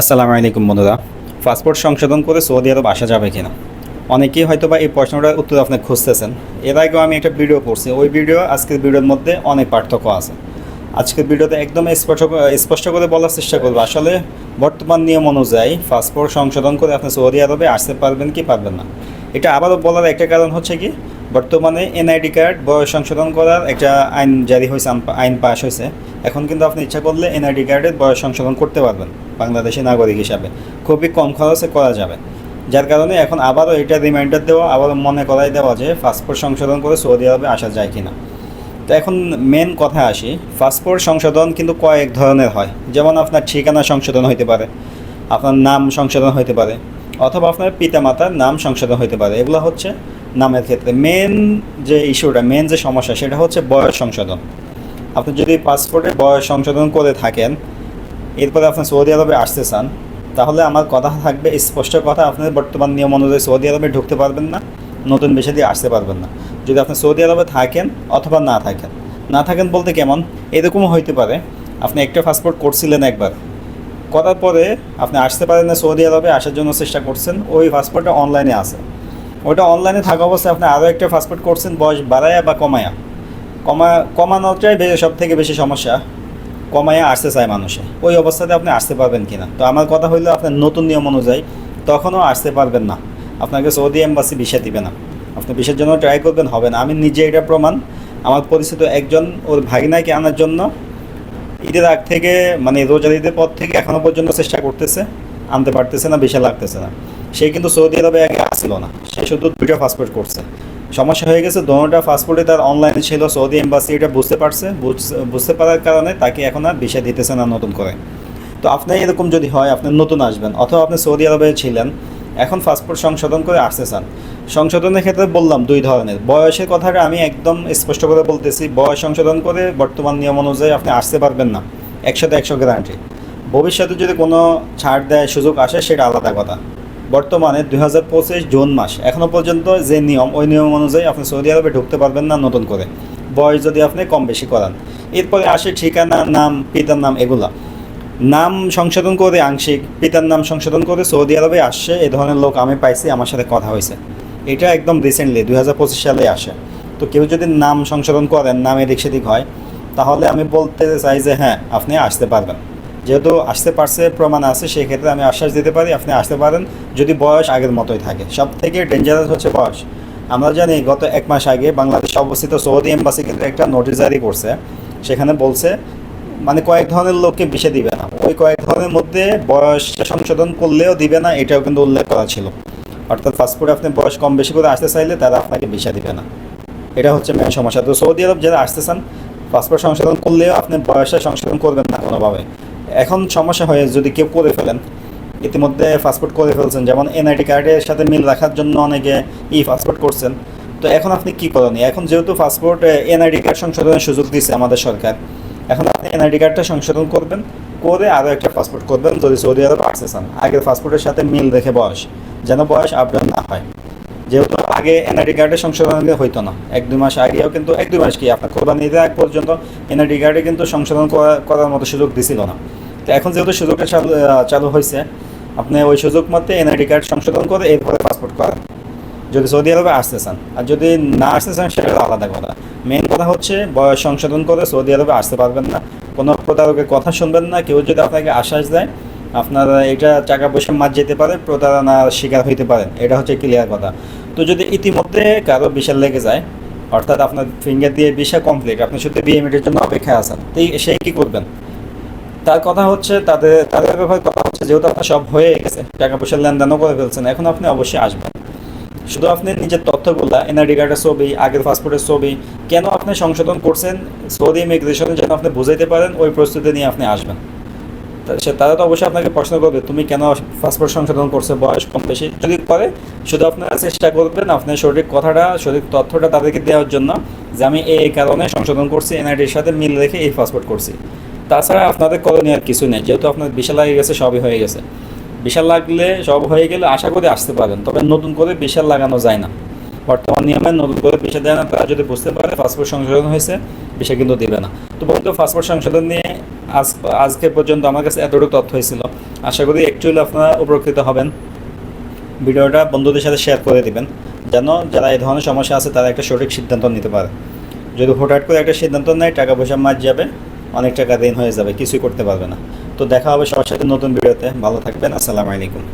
আসসালামু আলাইকুম বন্ধুরা। পাসপোর্ট সংশোধন করে সৌদি আরব আসা যাবে কিনা? অনেকেই হয়তো বা এই প্রশ্নটার উত্তর আপনি খুঁজতেছেন। এর আগেও আমি একটা ভিডিও করছি। ওই ভিডিও আজকের ভিডিওর মধ্যে অনেক পার্থক্য আছে। আজকের ভিডিওতে একদম স্পষ্ট স্পষ্ট করে বলার চেষ্টা করব। আসলে বর্তমান নিয়ম অনুযায়ী পাসপোর্ট সংশোধন করে আপনি সৌদি আরবে আসতে পারবেন কি পারবেন না। এটা আবারও বলার একটা কারণ হচ্ছে কি বর্তমানে এনআইডি কার্ড, বয়স সংশোধন করার একটা আইন জারি হয়েছে আইন পাশ হয়েছে। এখন কিন্তু আপনি ইচ্ছা করলে এনআইডি কার্ডের বয়স সংশোধন করতে পারবেন, বাংলাদেশি নাগরিক হিসাবে। খুবই কম খরচে করা যাবে। যার কারণে এখন আবারও এটা রিমাইন্ডার দেওয়া, আবারও মনে করাই দেওয়া যে পাসপোর্ট সংশোধন করে সৌদি আরবে আসা যায় কিনা। তো এখন মেন কথা আসি পাসপোর্ট সংশোধন কিন্তু কয়েক ধরনের হয়। যেমন আপনার ঠিকানা সংশোধন হইতে পারে, আপনার নাম সংশোধন হইতে পারে, অথবা আপনার পিতামাতার নাম সংশোধন হইতে পারে। এগুলো হচ্ছে নামের ক্ষেত্রে মেন যে ইস্যুটা মেন যে সমস্যা, সেটা হচ্ছে বয়স সংশোধন। আপনি যদি পাসপোর্টে বয়স সংশোধন করে থাকেন, এরপরে আপনি সৌদি আরবে আসতে চান, তাহলে আমার কথা থাকবে, স্পষ্ট কথা, আপনি বর্তমান নিয়ম অনুযায়ী সৌদি আরবে ঢুকতে পারবেন না, নতুন বেশি দিয়ে আসতে পারবেন না। যদি আপনি সৌদি আরবে থাকেন অথবা না থাকেন। না থাকেন বলতে কেমন? এরকমও হইতে পারে, আপনি একটা পাসপোর্ট করছিলেন একবার, করার পরে আপনি আসতে পারেন না সৌদি আরবে, আসার জন্য চেষ্টা করছেন, ওই পাসপোর্টটা অনলাইনে আছে। ওটা অনলাইনে থাকা অবস্থায় আপনি আরও একটা পাসপোর্ট করছেন বয়স বাড়ায়া বা কমায়া কমা কমানোটাই সব থেকে বেশি সমস্যা কমায়া আসতে চায় মানুষে। ওই অবস্থাতে আপনি আসতে পারবেন কিনা? তো আমার কথা হইল আপনার নতুন নিয়ম অনুযায়ী তখনও আসতে পারবেন না। আপনাকে সৌদি এম্বাসি ভিসা দিবে না। আপনি ভিসার জন্য ট্রাই করবেন, হবে না। আমি নিজে এটা প্রমাণ, আমার পরিচিত একজন ওর ভাগিনাকে আনার জন্য ঈদের আগ থেকে মানে রোজার ঈদের পর থেকে এখনও পর্যন্ত চেষ্টা করতেছে, আনতে পারতেছে না ভিসা লাগতেছে না। সে কিন্তু সৌদি আরবে আগে আসছিল না। সে শুধু দুইটা পাসপোর্ট করছে। সমস্যা হয়ে গেছে, দোনোটা পাসপোর্টে তার অনলাইনে ছিল, সৌদি এম্বাসি এটা বুঝতে পারছে বুঝ- বুঝতে পারার কারণে তাকে এখন আর ভিসা দিতেছে না নতুন করে। তো আপনি এরকম যদি হয়, আপনি নতুন আসবেন, অথবা আপনি সৌদি আরবে ছিলেন, এখন পাসপোর্ট সংশোধন করে আসতে চান। সংশোধনের ক্ষেত্রে বললাম দুই ধরনের। বয়সের কথাটা আমি একদম স্পষ্ট করে বলতেছি, বয়স সংশোধন করে বর্তমান নিয়ম অনুযায়ী আপনি আসতে পারবেন না। একশোতে একশো গ্যারান্টি ভবিষ্যতে যদি কোনো ছাড় দেয় সুযোগ আসে, সেটা আলাদা কথা। বর্তমানে দুই হাজার পঁচিশ জুন মাস। এখনও পর্যন্ত যে নিয়ম, ওই নিয়ম অনুযায়ী আপনি সৌদি আরবে ঢুকতে পারবেন না নতুন করে। বয়স যদি আপনি কম বেশি করান। এরপরে আসে ঠিকানা, নাম, পিতার নাম এগুলা। নাম সংশোধন করে আংশিক, পিতার নাম সংশোধন করে সৌদি আরবে আসছে, এ ধরনের লোক আমি পাইছি, আমার সাথে কথা হয়েছে। এটা একদম রিসেন্টলি দুই হাজার পঁচিশ সালে আসে। তো কেউ যদি নাম সংশোধন করেন, নাম এদিক সেদিক হয়, তাহলে আমি বলতে চাই যে হ্যাঁ আপনি আসতে পারবেন। যেহেতু আসতে পারছে, প্রমাণ আছে, সেই ক্ষেত্রে আমি আশ্বাস দিতে পারি, আপনি আসতে পারেন। যদি বয়স আগের মতোই থাকে সব থেকে ডেঞ্জারাস হচ্ছে বয়স। আমরা জানি গত এক মাস আগে বাংলাদেশে অবস্থিত সৌদি এম্বাসি কিন্তু একটা নোটিশ জারি করছে, সেখানে বলছে মানে কয়েক ধরনের লোককে বিষে দিবে না। ওই কয়েক ধরনের মধ্যে বয়স সংশোধন করলেও দিবে না, এটাও কিন্তু উল্লেখ করা ছিল। অর্থাৎ পাসপোর্টে আপনি বয়স কম বেশি করে আসতে চাইলে তারা আপনাকে ভিসা দিবে না। এটা হচ্ছে মেন সমস্যা। তো সৌদি আরব যারা আসতে চান পাসপোর্ট সংশোধন করলেও আপনি বয়সটা সংশোধন করবেন না কোনোভাবে। এখন সমস্যা হয়ে যদি কেউ করে ফেলেন, ইতিমধ্যে পাসপোর্ট করে ফেলছেন, যেমন এনআইডি কার্ডের সাথে মিল রাখার জন্য অনেকে ই পাসপোর্ট করছেন। তো এখন আপনি কি করেন? এখন যেহেতু পাসপোর্ট এনআইডি কার্ড সংশোধনের সুযোগ দিচ্ছে আমাদের সরকার, এখন আপনি এনআইডি কার্ডটা সংশোধন করবেন, করে আরও একটা পাসপোর্ট করবেন যদি সৌদি আরব আসতে চান আগের পাসপোর্টের সাথে মিল রেখে বয়স, যেন বয়স আপডাউন না হয়। যেহেতু আগে এনআইডি কার্ডের সংশোধন হইতো না, এক দুই মাস আগেও কিন্তু, এক দুই মাস কি, আপনার কোরবানি ঈদের আগ পর্যন্ত এনআইডি কার্ডে কিন্তু সংশোধন করা- করার মতো সুযোগ দিছিল না। তো এখন যেহেতু সুযোগটা চালু হয়েছে, আপনি ওই সুযোগ মতে এনআইডি কার্ড সংশোধন করে এরপরে পাসপোর্ট করেন। যদি সৌদি আরবে আসতে চান, আর যদি না আসতে চান, সেটা আলাদা কথা। মেন কথা হচ্ছে বয়স সংশোধন করে সৌদি আরবে আসতে পারবেন না। কোনো প্রতারকের কথা শুনবেন না। কেউ যদি আপনাকে আশ্বাস দেয়, আপনার এটা টাকা পয়সা মার যেতে পারে, প্রতারণার শিকার হইতে পারেন এটা হচ্ছে ক্লিয়ার কথা। তো যদি ইতিমধ্যে কারও বিশাল লেগে যায়, অর্থাৎ আপনার ফিঙ্গার দিয়ে বিশা কমপ্লিট আপনি শুধু বিএমএটির জন্য অপেক্ষায় আছেন, তো সেই কী করবেন? তার কথা হচ্ছে, তাদের তাদের ব্যাপারে কথা হচ্ছে, যেহেতু আপনার সব হয়ে গেছে টাকা পয়সার লেনদেনও করে ফেলছেন, এখন আপনি অবশ্যই আসবেন। শুধু আপনি নিজের তথ্যগুলা, এনআইডি কার্ডের ছবি, আগের পাসপোর্টের ছবি, কেন আপনি সংশোধন করছেন? সৌদি ইমিগ্রেশনের যেন আপনি বুঝাইতে পারেন, ওই প্রস্তুতি নিয়ে আপনি আসবেন। সে, তারা তো অবশ্যই আপনাকে প্রশ্ন করবে, তুমি কেন পাসপোর্ট সংশোধন করছ? বয়স কম বেশি? যদি করে, শুধু আপনারা চেষ্টা করবেন আপনার সঠিক কথাটা, সঠিক তথ্যটা তাদেরকে দেওয়ার জন্য, যে আমি এই কারণে সংশোধন করছি, এনআইডির সাথে মিল রেখে এই পাসপোর্ট করছি। তাছাড়া আপনাদের করণীয় আর কিছু নেই, যেহেতু আপনার বিশাল লাগে গেছে, সবই হয়ে গেছে। বিশাল লাগলে সব হয়ে গেলে আশা করে আসতে পারেন, তবে নতুন করে বিশাল লাগানো যায় না। বর্তমান নিয়মে নতুন করে বিশাল দেয় না, তারা যদি বুঝতে পারে পাসপোর্ট সংশোধন হয়েছে, বিষয় কিন্তু দেবে না। তো বন্ধু, পাসপোর্ট সংশোধন নিয়ে আজ, আজকে পর্যন্ত আমার কাছে এতটুকু তথ্য হয়েছিল। আশা করি অ্যাকচুয়ালি আপনারা উপকৃত হবেন। ভিডিওটা বন্ধুদের সাথে শেয়ার করে দিবেন, যেন যারা এই ধরনের সমস্যা আছে, তারা একটা সঠিক সিদ্ধান্ত নিতে পারে। যদি হঠাৎ করে একটা সিদ্ধান্ত নেয়, টাকা পয়সা মার যাবে। অনেক টাকা ঋণ হয়ে যাবে, কিছুই করতে পারবে না। তো দেখা হবে সবার সাথে নতুন ভিডিওতে। ভালো থাকবেন, আসসালামু আলাইকুম।